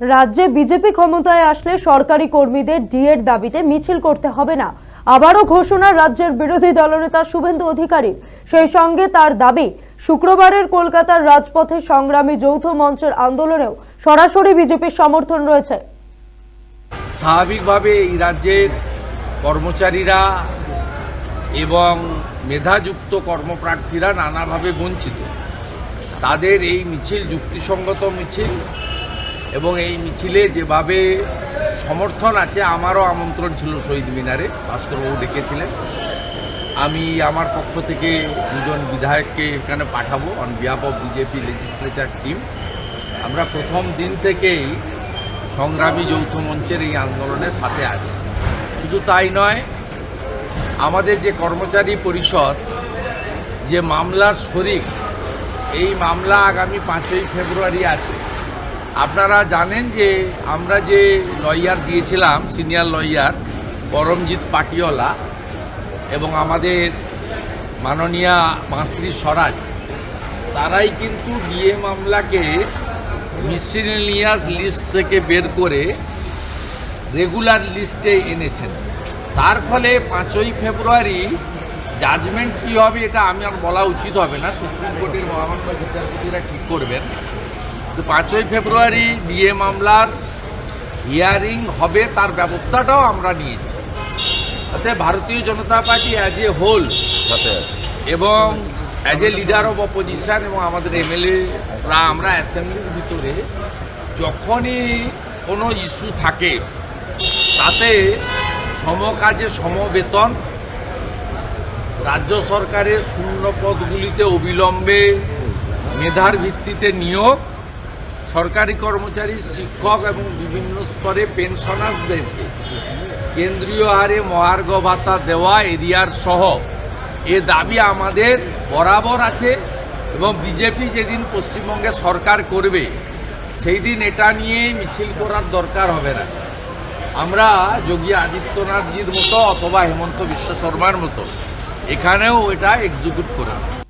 রাজ্যে বিজেপি ক্ষমতায় আসলে সরকারি কর্মীদের ডিএর দাবিতে মিছিল করতে হবে না। আবারও ঘোষণা রাজ্যের বিরোধী দলনেতা শুভেন্দু অধিকারী। সেই সঙ্গে তার দাবি, শুক্রবারের কলকাতার রাজপথে সংগ্রামী যৌথ মঞ্চের আন্দোলনেও সরাসরি বিজেপির সমর্থন রয়েছে। স্বাভাবিকভাবে এই রাজ্যের কর্মচারীরা এবং মেধাযুক্ত কর্মপ্রার্থীরা নানাভাবে বঞ্চিত। তাদের এই মিছিল, যুক্তিসঙ্গত মিছিল এবং এই মিছিলে যেভাবে সমর্থন আছে, আমারও আমন্ত্রণ ছিল শহীদ মিনারে, ভাস্করবাবু ডেকেছিলেন। আমি আমার পক্ষ থেকে দুজন বিধায়ককে এখানে পাঠাবো on behalf of BJP legislature team আমরা প্রথম দিন থেকেই সংগ্রামী যৌথ মঞ্চের এই আন্দোলনের সাথে আছি। শুধু তাই নয়, আমাদের যে কর্মচারী পরিষদ, যে মামলার শরিক, এই মামলা আগামী পাঁচই ফেব্রুয়ারি আছে। আপনারা জানেন যে আমরা যে লয়ার দিয়েছিলাম, সিনিয়র লয়ার, পরমজিৎ পাটিওয়ালা এবং আমাদের মাননীয়া মাসরি স্বরাজ, তারাই কিন্তু ডিএ মামলাকে মিসিলিনিয়াস লিস্ট থেকে বের করে রেগুলার লিস্টে এনেছেন। তার ফলে পাঁচই ফেব্রুয়ারি জাজমেন্ট কী হবে এটা আমি আর বলা উচিত হবে না। সুপ্রিম কোর্টের মহামান্য বিচারপতিরা ঠিক করবেন। তো পাঁচই ফেব্রুয়ারি ডিএ মামলার হিয়ারিং হবে তার ব্যবস্থাটাও আমরা নিয়েছি। অর্থাৎ Bharatiya Janata party as a whole এবং as a leader of opposition এবং আমাদের এমএলএরা আমরা অ্যাসেম্বলির ভিতরে যখনই কোনো ইস্যু থাকে তাতে সমকাজে সমবেতন রাজ্য সরকারের শূন্য পদগুলিতে অবিলম্বে মেধার ভিত্তিতে নিয়োগ সরকারি কর্মচারী, শিক্ষক এবং বিভিন্ন স্তরে পেনশনারদেরকে কেন্দ্রীয় হারে মহার্ঘ ভাতা দেওয়া এরিয়ার সহ। এ দাবি আমাদের বরাবর আছে এবং বিজেপি যেদিন পশ্চিমবঙ্গে সরকার করবে সেই দিন এটা নিয়ে মিছিল করার দরকার হবে না। আমরা যোগী আদিত্যনাথজির মতো অথবা হেমন্ত বিশ্ব শর্মার মতো, এখানেও এটা এক্সিকিউট করব